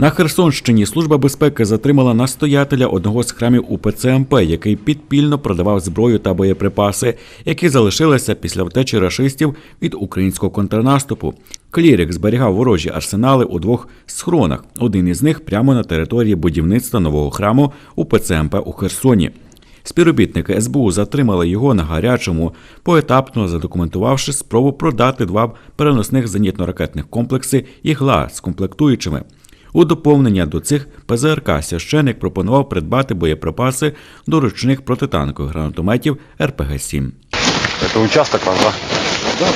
На Херсонщині служба безпеки затримала настоятеля одного з храмів УПЦ МП, який підпільно продавав зброю та боєприпаси, які залишилися після втечі рашистів від українського контрнаступу. Клірик зберігав ворожі арсенали у двох схронах. Один із них прямо на території будівництва нового храму УПЦ МП у Херсоні. Співробітники СБУ затримали його на гарячому, поетапно задокументувавши спробу продати два переносних зенітно-ракетних комплекси «Ігла» з комплектуючими. У доповнення до цих ПЗРК священик пропонував придбати боєприпаси до ручних протитанкових гранатометів РПГ-7. Это участок ваш, да?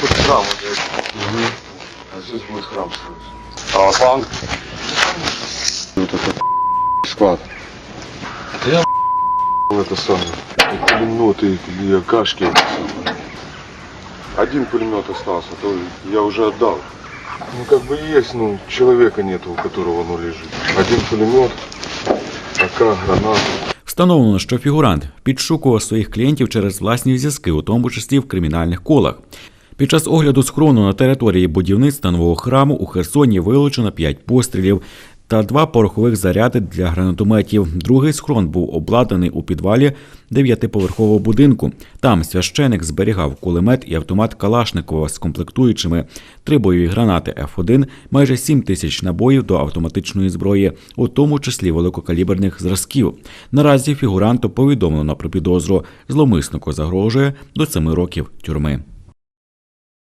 Под храм вот это. А здесь будет храм строить. Православный? Вот это склад. Я это самое. И пулеметы, и акашки. это самое. Один пулемет остался, то я уже отдал. Ну как бы есть, но человека нету, у которого оно лежит. Один пулемет, АК, гранат. Встановлено, що фігурант підшукував своїх клієнтів через власні зв'язки, у тому числі в кримінальних колах. Під час огляду схорону на території будівництва нового храму у Херсоні вилучено 5 пострілів та два порохових заряди для гранатометів. Другий схрон був обладнаний у підвалі дев'ятиповерхового будинку. Там священик зберігав кулемет і автомат Калашникова з комплектуючими, три бойові гранати F1, майже 7 тисяч набоїв до автоматичної зброї, у тому числі великокаліберних зразків. Наразі фігуранту повідомлено про підозру. Зломиснику загрожує до 7 років тюрми.